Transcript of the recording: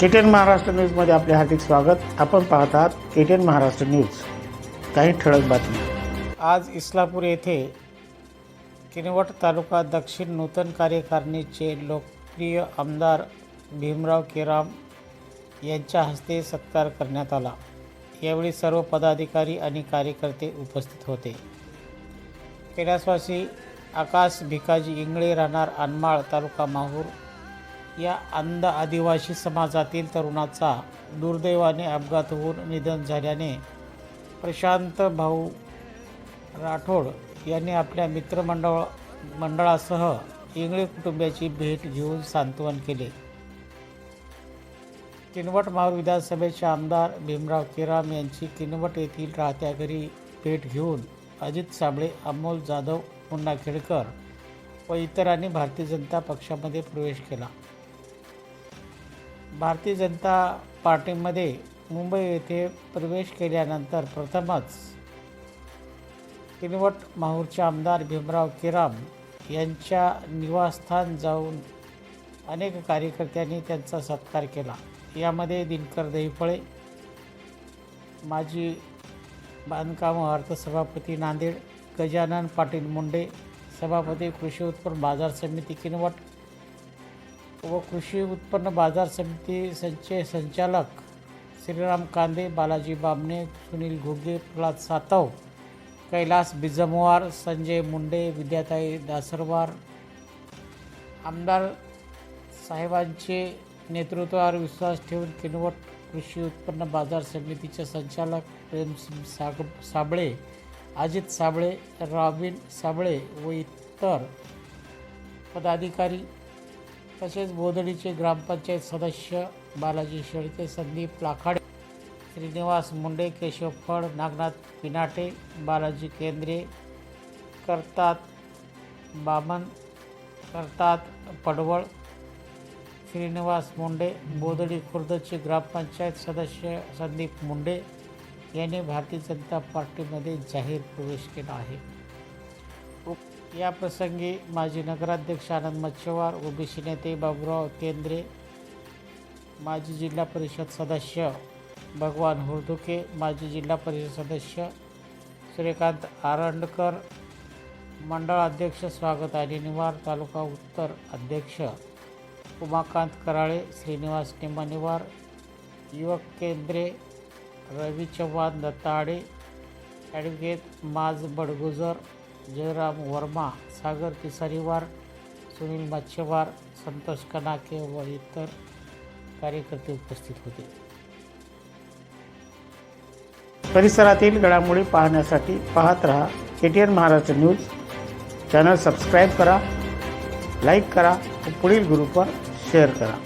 KTN Maharashtra न्यूजमध्ये आपले हार्दिक स्वागत. आपण पाहत आहात केटीएन महाराष्ट्र न्यूज. काही ठळक बातमी आज इस्लापूर येथे किनवट तालुका दक्षिण नूतन कार्यकारिणीचे लोकप्रिय आमदार भीमराव केराम यांच्या हस्ते सत्कार करण्यात आला. यावेळी सर्व पदाधिकारी आणि कार्यकर्ते उपस्थित होते. कैलासवासी आकाश भिकाजी इंगळे राहणार अनमाळ तालुका माहूर या अंध आदिवासी समाजातील तरुणाचा दुर्दैवाने अपघात होऊन निधन झाल्याने प्रशांत भाऊ राठोड यांनी आपल्या मित्रमंडळ मंडळासह इंगळे कुटुंबियाची भेट घेऊन सांत्वन केले. किनवट माहूर विधानसभेचे आमदार भीमराव केराम यांची किनवट येथील राहत्या घरी भेट घेऊन अजित साबळे अमोल जाधव मुन्ना खेडकर व इतरांनी भारतीय जनता पक्षामध्ये प्रवेश केला. भारतीय जनता पार्टीमध्ये मुंबई येथे प्रवेश केल्यानंतर प्रथमच किनवट माहूरचे आमदार भीमराव किराम यांच्या निवासस्थान जाऊन अनेक कार्यकर्त्यांनी त्यांचा सत्कार केला. यामध्ये दिनकर दहिफळे माजी बांधकाम अर्थसभापती नांदेड गजानन पाटील मुंडे सभापती कृषी उत्पन्न बाजार समिती किनवट व कृषी उत्पन्न बाजार समिती संचय संचालक श्रीराम कांदे बालाजी बामणे सुनील घुगे प्रल्हाद सातव कैलास बिजमवार संजय मुंडे विद्याताई दासरवार आमदार साहेबांचे नेतृत्वावर विश्वास ठेवून किनवट कृषी उत्पन्न बाजार समितीचे संचालक प्रेमसिंग साग साबळे अजित साबळे रॉबिन साबळे व इतर पदाधिकारी तसेच बोदडीचे ग्रामपंचायत सदस्य बालाजी शेळके संदीप लाखाडे श्रीनिवास मुंडे केशव फड नागनाथ पिनाटे बालाजी केंद्रे करतात बामन करतात पडवळ श्रीनिवास मुंडे बोदडी खुर्दचे ग्रामपंचायत सदस्य संदीप मुंडे यांनी भारतीय जनता पार्टीमध्ये जाहीर प्रवेश केला आहे. या प्रसंगी माजी नगराध्यक्ष आनंद मच्छवार ओबीसी नेते बाबुराव केंद्रे माजी जिल्हा परिषद सदस्य भगवान हुर्दुके माजी जिल्हा परिषद सदस्य श्रीकांत आरंडकर मंडळ अध्यक्ष स्वागत आणि निवार तालुका उत्तर अध्यक्ष उमाकांत कराळे श्रीनिवास निमानिवार युवक केंद्रे रवी चव्हाण दत्ताडे ॲडव्होकेट माज बडगुजर जयराम वर्मा सागर तिसारीवार सुनील मच्छेवार संतोष कनाके व इतर कार्यकर्ते उपस्थित होते. परिसरातील घडामोडी पाहण्यासाठी पाहत रहा K T N Maharashtra news. Channel subscribe करा लाईक करा व पुढील ग्रुपवर शेअर करा.